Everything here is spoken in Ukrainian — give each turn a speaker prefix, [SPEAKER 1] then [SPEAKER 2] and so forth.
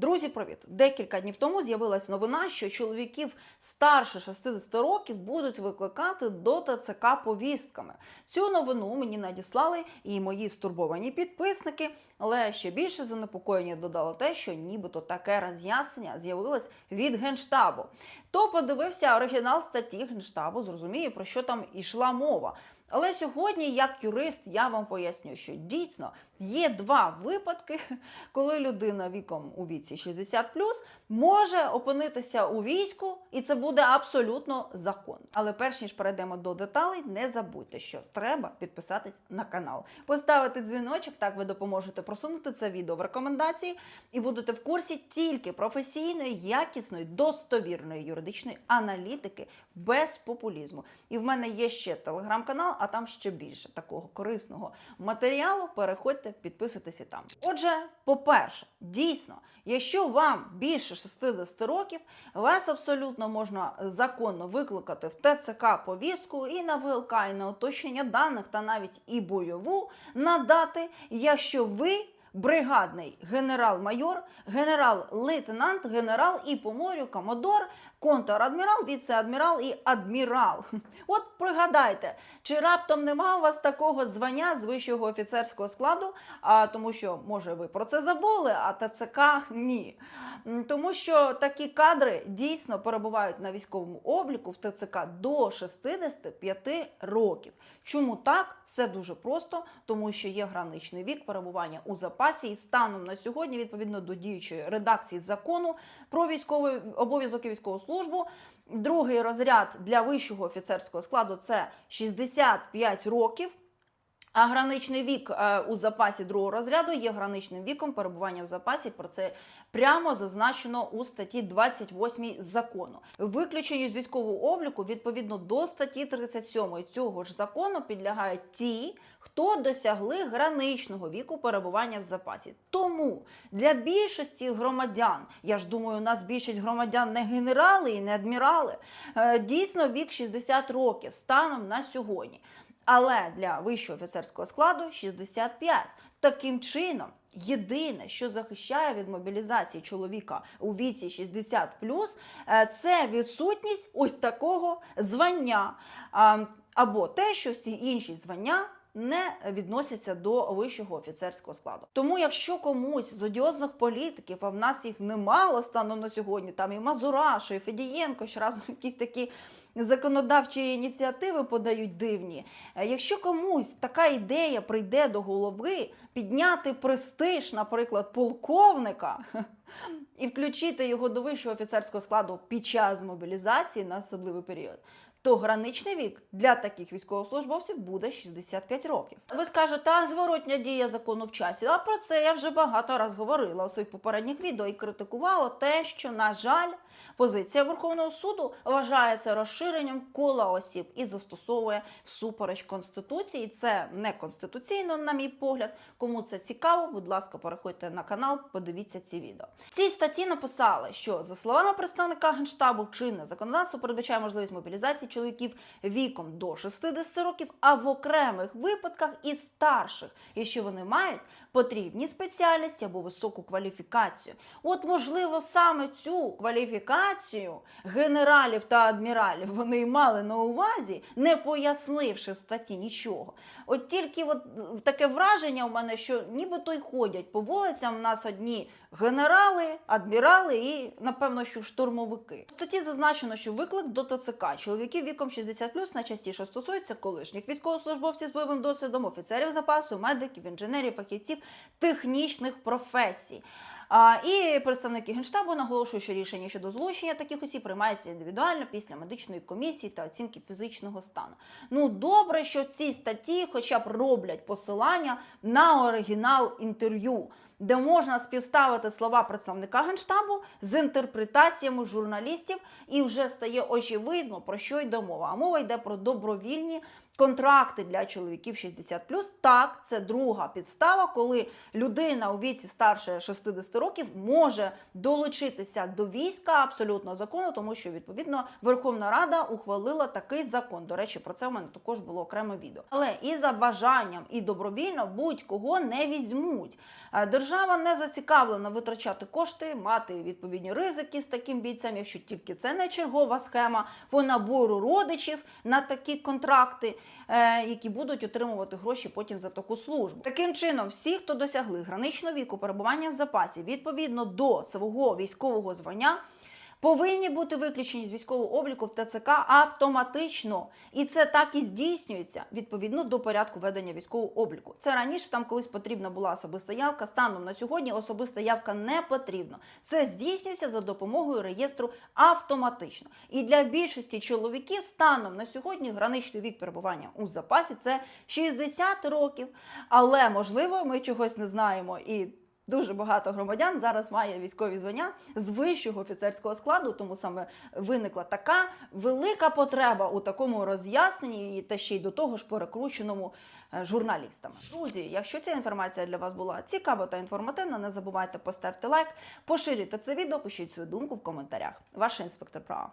[SPEAKER 1] Друзі, привіт! Декілька днів тому з'явилась новина, що чоловіків старше 60 років будуть викликати до ТЦК повістками. Цю новину мені надіслали і мої стурбовані підписники, але ще більше занепокоєння додало те, що нібито таке роз'яснення з'явилось від генштабу. Хто подивився оригінал статті генштабу, зрозуміє про що там ішла мова. Але сьогодні, як юрист, я вам поясню, що дійсно є два випадки, коли людина віком у віці 60 може опинитися у війську, і це буде абсолютно законно. Але перш ніж перейдемо до деталей, не забудьте, що треба підписатись на канал, поставити дзвіночок. Так ви допоможете просунути це відео в рекомендації і будете в курсі тільки професійної, якісної, достовірної юридичної аналітики без популізму. І в мене є ще телеграм-канал, а там ще більше такого корисного матеріалу. Переходьте, підписуйтесь там. Отже, по-перше, дійсно, якщо вам більше 60 років, вас абсолютно можна законно викликати в ТЦК повістку і на ВЛК, і на уточнення даних, та навіть і бойову надати, якщо ви. Бригадний генерал-майор, генерал-лейтенант, генерал і по морю комодор, контр-адмірал, віце-адмірал і адмірал. От пригадайте, чи раптом нема у вас такого звання з вищого офіцерського складу, а тому що, може, ви про це забули, а ТЦК ні. Тому що такі кадри дійсно перебувають на військовому обліку в ТЦК до 65 років. Чому так? Все дуже просто, тому що є граничний вік перебування у запасі, і станом на сьогодні, відповідно до діючої редакції закону про військовий обов'язок і військову службу, другий розряд для вищого офіцерського складу це 65 років. А граничний вік е, у запасі другого розряду є граничним віком перебування в запасі. Про це прямо зазначено у статті 28 закону. Виключенню з військового обліку відповідно до статті 37 цього ж закону підлягають ті, хто досягли граничного віку перебування в запасі. Тому для більшості громадян, я ж думаю, у нас більшість громадян не генерали і не адмірали, е, дійсно вік 60 років станом на сьогодні. Але для вищого офіцерського складу 65. Таким чином, єдине, що захищає від мобілізації чоловіка у віці 60 е, це відсутність ось такого звання або те, що всі інші звання. Не відносяться до вищого офіцерського складу. Тому, якщо комусь з одіозних політиків, а в нас їх немало станом на сьогодні, там і Мазурашу, і Федієнко, щоразу якісь такі законодавчі ініціативи подають дивні. Е, Якщо комусь така ідея прийде до голови, підняти престиж, наприклад, полковника і включити його до вищого офіцерського складу під час мобілізації на особливий період. То граничний вік для таких військовослужбовців буде 65 років. Ви скажете, а зворотня дія закону в часі. А про це я вже багато раз говорила у своїх попередніх відео і критикувала те, що, на жаль, позиція Верховного суду вважається розширенням кола осіб і застосовує всупереч конституції. Це не конституційно, на мій погляд. Кому це цікаво, будь ласка, переходьте на канал, подивіться ці відео. В цій статті написали, що за словами представника генштабу, чинне законодавство передбачає можливість мобілізації чоловіків віком до 60 років, а в окремих випадках і старших, якщо вони мають потрібні спеціальності або високу кваліфікацію. От, можливо, саме цю кваліфікацію генералів та адміралів вони й мали на увазі, не пояснивши в статті нічого. От тільки от таке враження у мене, що нібито й ходять по вулицям в нас одні генерали, адмірали і, напевно, що штурмовики. В статті зазначено, що виклик до ТЦК чоловіків віком 60 найчастіше стосується колишніх військовослужбовців з бойовим досвідом, офіцерів запасу, медиків, інженерів, фахівців технічних професій. І представники генштабу наголошують, що рішення щодо злучення таких осіб приймається індивідуально після медичної комісії та оцінки фізичного стану. Ну добре, що ці статті, хоча б роблять посилання на оригінал інтерв'ю. Де можна співставити слова представника генштабу з інтерпретаціями журналістів, і вже стає очевидно про що йде мова. А мова йде про добровільні контракти для чоловіків 60 Так, це друга підстава, коли людина у віці старше 60 років може долучитися до війська абсолютно законно, тому що відповідно Верховна Рада ухвалила такий закон. До речі, про це в мене також було окреме відео. Але і за бажанням, і добровільно будь-кого не візьмуть. Е, Держава не зацікавлена витрачати кошти, мати відповідні ризики з таким бійцем, якщо тільки це не чергова схема по набору родичів на такі контракти, е, які будуть отримувати гроші потім за таку службу. Таким чином, всі, хто досягли граничного віку перебування в запасі відповідно до свого військового звання. Повинні бути виключені з військового обліку в ТЦК автоматично, і це так і здійснюється відповідно до порядку ведення військового обліку. Це раніше там колись потрібна була особиста явка. Станом на сьогодні особиста явка не потрібна. Це здійснюється за допомогою реєстру автоматично. І для більшості чоловіків станом на сьогодні граничний вік перебування у запасі це 60 років. Але можливо, ми чогось не знаємо і. Дуже багато громадян зараз має військові звання з вищого офіцерського складу, тому саме виникла така велика потреба у такому роз'ясненні, та ще й до того ж перекрученому е, журналістами. Друзі, якщо ця інформація для вас була цікава та інформативна, не забувайте поставити лайк, поширюйте це відео, пишіть свою думку в коментарях. Ваш інспектор права.